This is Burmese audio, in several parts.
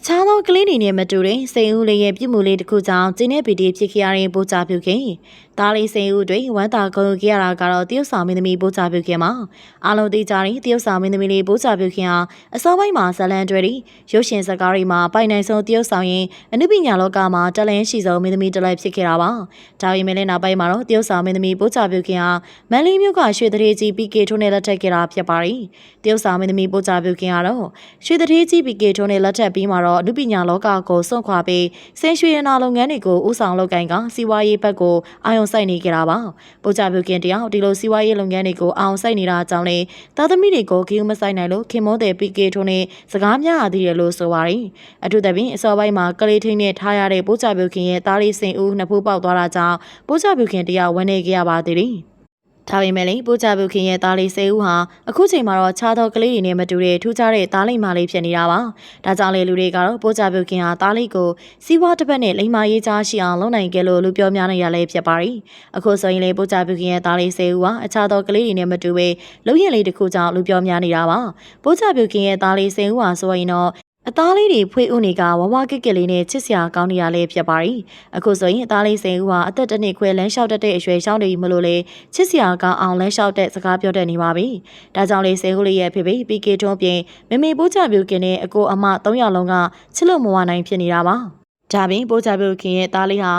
အခြားသောကလေးတွေနဲ့မတူတဲ့စိန်ဦးလေးရဲ့ပြုမှုလေးတစ်ခုကြောင့်ကျင်းနေပီတီဖြစ်ခဲ့ရတဲ့ပို့ချပြုခင် ဒါလေးစိန်ဦးတွေဝမ်းသာကုန်ခဲ့ရတာကတော့တရုတ်ဆောင်မင်းသမီးပို့ချပြုခင်မှာအလုံးသေးကြတဲ့တရုတ်ဆောင်မင်းသမီးလေးပို့ချပြုခင်ဟာအစောပိုင်းမှာဇလန်တွေရီရုပ်ရှင်စကားတွေမှာပိုင်နိုင်ဆုံးတရုတ်ဆောင်ရင်အနုပညာလောကမှာတလန်းရှိဆုံးမင်းသမီးတစ်လိုက်ဖြစ်ခဲ့တာပါဒါပေမဲ့လည်းနောက်ပိုင်းမှာတော့တရုတ်ဆောင်မင်းသမီးပို့ချပြုခင်ဟာမန်လေးမြို့ကရွှေတရေကြီး PK ထုံးနဲ့လက်ထပ်ခဲ့တာဖြစ်ပါတယ်တရုတ်ဆောင်မင်းသမီးပို့ချပြုခင်ကတော့ရွှေတရေကြီး PK ထုံးနဲ့လက်ထပ်ပြီးမှာတော့အနုပညာလောကကိုစွန့်ခွာပြီးစင်ရွှေရနာလုပ်ငန်းတွေကိုဥဆောင်လုပ်ကိုင်ကစီးပွားရေးဘက်ကိုအာရုံစိုက်နေကြတာပါပို့ချပြုခင်တယောက်ဒီလိုစီးပွားရေးလုပ်ငန်းတွေကိုအာရုံစိုက်နေတာကြောင့်လေသားသမီးတွေကိုဂီယူမဆိုင်နိုင်လို့ခင်မောတဲ့ PK ထုံးနဲ့စကားများရသေးတယ်လို့ဆိုပါတယ်အထူးသဖြင့်အစောပိုင်းမှာကလေးထင်းနဲ့ထားရတဲ့ပို့ချပြုခင်ရဲ့သားလေးစင်ဦးနှစ်ဖူးပေါက်သွားတာကြောင့်ပို့ချပြုခင်တယောက်ဝန်းနေကြရပါသေးတယ် ဒါပေမဲ့လည်းပိုးချပုခင်ရဲ့သားလေးစေဦးဟာအခုချိန်မှာတော့ခြားသောကလေးတွေနဲ့မတူတဲ့ထူးခြားတဲ့သားလေးမလေးဖြစ်နေတာပါ။ဒါကြောင့်လေလူတွေကတော့ပိုးချပုခင်ဟာသားလေးကိုစီးပွားတစ်ပတ်နဲ့လိမ္မာရေးချရှိအောင်လုပ်နိုင်ကြလို့လူပြောများနေရလဲဖြစ်ပါရီ။အခုဆိုရင်လေပိုးချပုခင်ရဲ့သားလေးစေဦးဟာအခြားသောကလေးတွေနဲ့မတူဘဲလုံရင်လေးတစ်ခုကြောင့်လူပြောများနေတာပါ။ပိုးချပုခင်ရဲ့သားလေးစေဦးဟာဆိုရင်တော့ အသားလေးတွေဖွေးဥနေကဝဝကက်ကက်လေးနဲ့ချစ်စရာကောင်းနေရလဲဖြစ်ပါရီအခုဆိုရင်အသားလေးစိန်ဦးဟာအသက်တစ်နှစ်ခွဲလမ်းလျှောက်တတ်တဲ့အရွယ်ရှောင်းနေပြီမလို့လေချစ်စရာကောင်းအောင်လမ်းလျှောက်တဲ့စကားပြောတတ်နေပါပြီဒါကြောင့်လေစိန်ဦးလေးရဲ့ဖေဖေပီကေထွန်းပြင်မမေပိုးချပြူကင်နဲ့အကိုအမ၃ယောက်လုံးကချစ်လို့မဝနိုင်ဖြစ်နေတာပါဒါပြင်ပိုးချပြူကင်ရဲ့သားလေးဟာ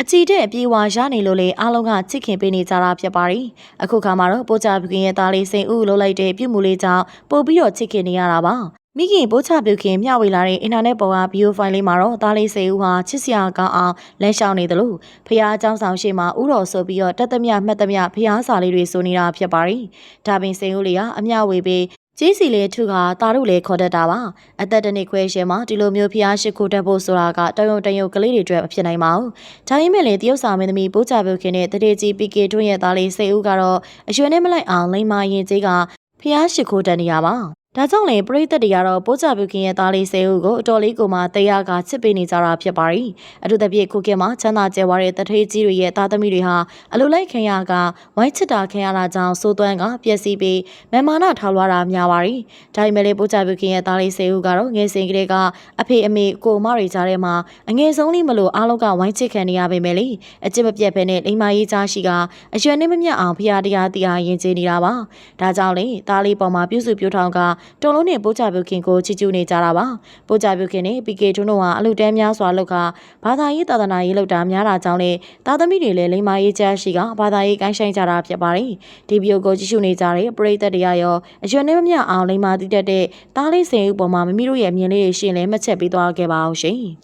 အကြည့်တဲ့အပြေဝါရနေလို့လေအားလုံးကချစ်ခင်ပေးနေကြတာဖြစ်ပါတယ်။အခုခါမှာတော့ပိုးချပခင်ရဲ့သားလေးစိန်ဥလှုပ်လိုက်တဲ့ပြုမှုလေးကြောင့်ပို့ပြီးတော့ချစ်ခင်နေရတာပါ။ မိခင်ပိုးချပြုခင်မျှဝေလာတဲ့အင်တာနက်ပေါ်ကဗီဒီယိုဖိုင်လေးမှာတော့သားလေးစိန်ဥဟာချစ်စရာကောင်းအောင်လမ်းလျှောက်နေတယ်လို့ဖះအကြောင်းဆောင်ရှိမှာဥတော်ဆိုပြီးတော့တက်သမျှမှတ်သမျှဖះစာလေးတွေဆိုနေတာဖြစ်ပါတယ်။ဒါပင်စိန်ဥလေးကအမျှဝေပြီးကျေးစီလေးထုကတာတို့လည်းခေါ်တတ်တာပါအသက်တနစ်ခွဲရှင်မှာဒီလိုမျိုးဖျားရှိခိုးတတ်ဖို့ဆိုတာကတယုံတယုံကလေးတွေအတွက်မဖြစ်နိုင်ပါဘူးဒါပေမဲ့လည်းတရုတ်စာမင်းသမီးပိုးချပုတ်ခင်နဲ့တရေကြီးပီကေတွင်းရဲ့သားလေးစိတ်ဦးကတော့အရွယ်နဲ့မလိုက်အောင်လိမ္မာရင်ကြီးကဖျားရှိခိုးတတ်နေရပါ ဒါကြောင့်လေပရိသတ်တွေကတော့ပိုးချပြုခင်ရဲ့သားလေးဆဲဦးကိုအတော်လေးကိုမှတရားကချစ်ပေးနေကြတာဖြစ်ပါရီအထူးသဖြင့်ခုခေတ်မှာချမ်းသာကြွယ်ဝတဲ့တထေးကြီးတွေရဲ့သားသမီးတွေဟာအလိုလိုက်ခင်ရကဝိုင်းချစ်တာခင်ရတာကြောင့်စိုးသွမ်းကပျက်စီးပြီးမမာနထားလွှားတာများပါရီဒါပေမဲ့လေပိုးချပြုခင်ရဲ့သားလေးဆဲဦးကတော့ငယ်စဉ်ကလေးကအဖေအမေကိုမတွေကြားထဲမှာအငယ်ဆုံးလေးမလို့အားလုံးကဝိုင်းချစ်ခံနေရပေမဲ့လေအချစ်မပြတ်ဘဲနဲ့လိမ္မာရေးချရှိကအရွယ်နဲ့မမျက်အောင်ဖျားတရားတရားယဉ်ကျေးနေတာပါဒါကြောင့်လေသားလေးပေါ်မှာပြုစုပြောထောင်ကတုံလုံးနဲ့ပိုးချပြုခင်ကိုချီကျူးနေကြတာပါပိုးချပြုခင်နဲ့ PK ထွန်းတို့ဟာအလူတန်းများစွာလောက်ကဘာသာရေးသာသနာရေးလောက်တာများတာကြောင့်လေသားသမီးတွေလည်းလိမ္မာရေးချရှိကဘာသာရေးကိုင်းဆိုင်ကြတာဖြစ်ပါတယ်ဒီဗီဒီယိုကိုကြည့်ရှုနေကြတဲ့ပရိသတ်တွေရောအရွယ်နဲ့မမျှအောင်လိမ္မာတည်တတ်တဲ့သားလေးစင်ဦးပေါ်မှာမမီတို့ရဲ့မြင်လေးရှင်လည်းမှတ်ချက်ပေးသွားခဲ့ပါအောင်ရှင်